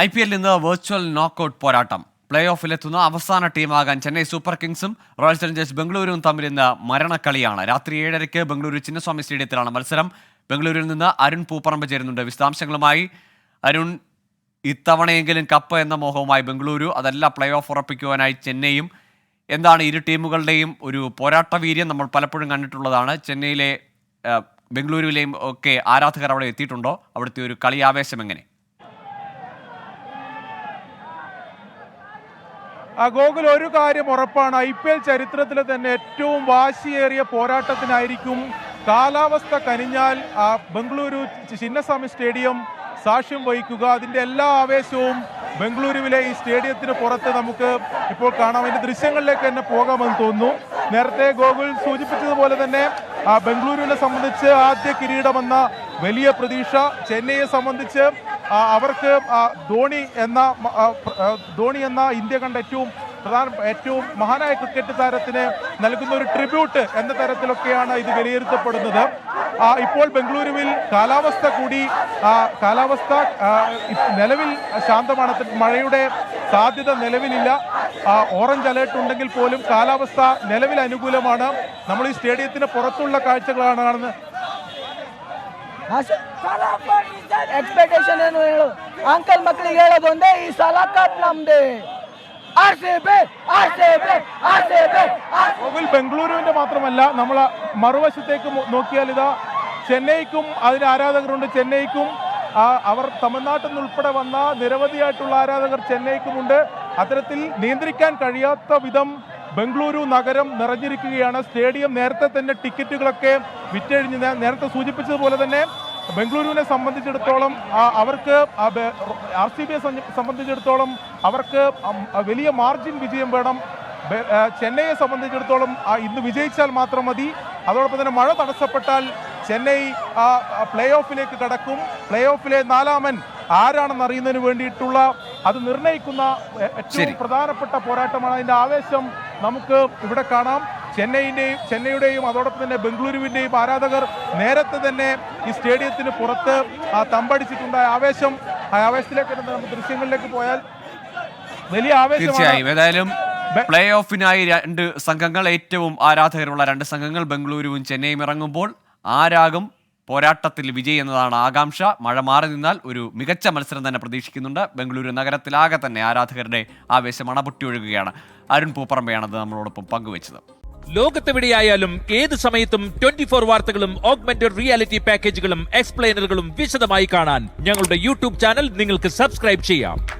I P എല്ലിൽ ഇന്ന് virtual knockout പോരാട്ടം. പ്ലേ ഓഫിലെത്തുന്ന അവസാന ടീമാകാൻ ചെന്നൈ സൂപ്പർ കിങ്സും റോയൽ ചലഞ്ചേഴ്സ് ബംഗളൂരുവും തമ്മിൽ ഇന്ന് മരണക്കളിയാണ്. രാത്രി ഏഴരയ്ക്ക് ബംഗളൂരു ചിന്നസ്വാമി സ്റ്റേഡിയത്തിലാണ് മത്സരം. ബംഗളൂരുവിൽ നിന്ന് അരുൺ പൂപ്പറമ്പ് ചേരുന്നുണ്ട്. വിശദാംശങ്ങളുമായി അരുൺ ഇത്തവണയെങ്കിലും കപ്പ് എന്ന മോഹവുമായി ബംഗളൂരു. അതല്ല പ്ലേ ഓഫ് ഉറപ്പിക്കുവാനായി ചെന്നൈയും എന്താണ് ഇരു ടീമുകളുടെയും ഒരു പോരാട്ട വീര്യം നമ്മൾ പലപ്പോഴും കണ്ടിട്ടുള്ളതാണ്. ചെന്നൈയിലെ ബംഗളൂരുവിലെയും ഒക്കെ ആരാധകർ അവിടെ എത്തിയിട്ടുണ്ടോ? അവിടുത്തെ ഒരു കളി ആവേശം എങ്ങനെ? ഗോകുൽ ഒരു കാര്യം ഉറപ്പാണ്. ഐ പി എൽ ചരിത്രത്തിലെ തന്നെ ഏറ്റവും വാശിയേറിയ പോരാട്ടത്തിനായിരിക്കും കാലാവസ്ഥ കനിഞ്ഞാൽ ആ ബംഗളൂരു ചിന്നസ്വാമി സ്റ്റേഡിയം സാക്ഷ്യം വഹിക്കുക. അതിന്റെ എല്ലാ ആവേശവും ബംഗളൂരുവിലെ ഈ സ്റ്റേഡിയത്തിന് പുറത്ത് നമുക്ക് ഇപ്പോൾ കാണാം. അതിന്റെ ദൃശ്യങ്ങളിലേക്ക് തന്നെ പോകാമെന്ന് തോന്നുന്നു. നേരത്തെ ഗോകുൽ സൂചിപ്പിച്ചതുപോലെ തന്നെ ആ ബംഗളൂരുവിനെ സംബന്ധിച്ച് ആദ്യ കിരീടമെന്ന വലിയ പ്രതീക്ഷ. ചെന്നൈയെ സംബന്ധിച്ച് അവർക്ക് ധോണി എന്ന ധോണി എന്ന ഇന്ത്യ കണ്ട ഏറ്റവും പ്രധാന ഏറ്റവും മഹാനായ ക്രിക്കറ്റ് താരത്തിന് നൽകുന്ന ഒരു ട്രിബ്യൂട്ട് എന്ന തരത്തിലൊക്കെയാണ് ഇത് വിലയിരുത്തപ്പെടുന്നത്. ഇപ്പോൾ ബംഗളൂരുവിൽ കാലാവസ്ഥ കൂടി കാലാവസ്ഥ നിലവിൽ ശാന്തമാണ്. മഴയുടെ സാധ്യത നിലവിലില്ല. ഓറഞ്ച് അലേർട്ട് ഉണ്ടെങ്കിൽ പോലും കാലാവസ്ഥ നിലവിൽ അനുകൂലമാണ്. നമ്മൾ ഈ സ്റ്റേഡിയത്തിന് പുറത്തുള്ള കാഴ്ചകളാണ് ಎಕ್ಸ್ಪೆಕ್ಟೇಷನ್ ಏನು ಹೇಳು ಅಂಕಲ್ ಮಕ್ಕಳಿಗೆ ಹೇಳೋದು ಒಂದೇ ಈ ಸಲ ಕಪ್ ನಮ್ದೆ R C B R C B R C B Gokul ബംഗളൂരുവിന്റെ മാത്രമല്ല നമ്മൾ മറുവശത്തേക്ക് മു- നോക്കിയാൽ ഇതാ ചെന്നൈക്കും അതിന് ആരാധകരുണ്ട് ചെന്നൈക്കും ആ, അവർ തമിഴ്നാട്ടിൽ നിന്ന് ഉൾപ്പെടെ വന്ന നിരവധിയായിട്ടുള്ള ആരാധകർ ചെന്നൈക്കുമുണ്ട് അത്തരത്തിൽ നിയന്ത്രിക്കാൻ കഴിയാത്ത വിധം ബംഗളൂരു നഗരം നിറഞ്ഞിരിക്കുകയാണ്. സ്റ്റേഡിയം നേരത്തെ തന്നെ ടിക്കറ്റുകളൊക്കെ വിറ്റഴിഞ്ഞ് നേരത്തെ സൂചിപ്പിച്ചതുപോലെ തന്നെ ബംഗളൂരുവിനെ സംബന്ധിച്ചിടത്തോളം അവർക്ക് ആർ സി ബിയെ സംബന്ധിച്ചിടത്തോളം അവർക്ക് വലിയ മാർജിൻ വിജയം വേണം. ചെന്നൈയെ സംബന്ധിച്ചിടത്തോളം ഇന്ന് വിജയിച്ചാൽ മാത്രം മതി. അതോടൊപ്പം തന്നെ മഴ തടസ്സപ്പെട്ടാൽ ചെന്നൈ പ്ലേ ഓഫിലേക്ക് കടക്കും. പ്ലേ ഓഫിലെ നാലാമൻ ആരാണെന്ന് അറിയുന്നതിന് വേണ്ടിയിട്ടുള്ള അത് നിർണയിക്കുന്ന ഏറ്റവും. പ്രധാനപ്പെട്ട പോരാട്ടമാണ്. അതിന്റെ ആവേശം നമുക്ക് ഇവിടെ കാണാം. ചെന്നൈയിന്റെയും ചെന്നൈയുടെയും അതോടൊപ്പം തന്നെ ബംഗളൂരുവിന്റെയും ആരാധകർ നേരത്തെ തന്നെ ഈ സ്റ്റേഡിയത്തിന് പുറത്ത് ആ, തമ്പടിച്ചിട്ടുണ്ടായ ആവേശം ആ ആവേശത്തിലേക്ക് നമുക്ക് ദൃശ്യങ്ങളിലേക്ക് പോയാൽ വലിയ ആവേശമാണ്. തീർച്ചയായും. ഏതായാലും പ്ലേ ഓഫിനായി രണ്ട് സംഘങ്ങൾ ഏറ്റവും ആരാധകരുള്ള രണ്ട് സംഘങ്ങൾ ബംഗളൂരുവും ചെന്നൈയും ഇറങ്ങുമ്പോൾ ആരാകും പോരാട്ടത്തിൽ വിജയ് എന്നതാണ് ആകാംക്ഷ. മഴ മാറി നിന്നാൽ ഒരു മികച്ച മത്സരം തന്നെ പ്രതീക്ഷിക്കുന്നുണ്ട്. ബംഗളൂരു നഗരത്തിലാകെ തന്നെ ആരാധകരുടെ ആവേശം അണപൊട്ടി ഒഴുകുകയാണ്. അരുൺ പൂപ്പറമ്പയാണത് നമ്മളോടൊപ്പം പങ്കുവച്ചത്. ലോകത്തെവിടെയായാലും ഏത് സമയത്തും ട്വന്റി ഫോർ വാർത്തകളും ഓഗ്മെന്റഡ് റിയാലിറ്റി പാക്കേജുകളും എക്സ്പ്ലെയിനറുകളും വിശദമായി കാണാൻ ഞങ്ങളുടെ യൂട്യൂബ് ചാനൽ നിങ്ങൾക്ക് സബ്സ്ക്രൈബ് ചെയ്യാം.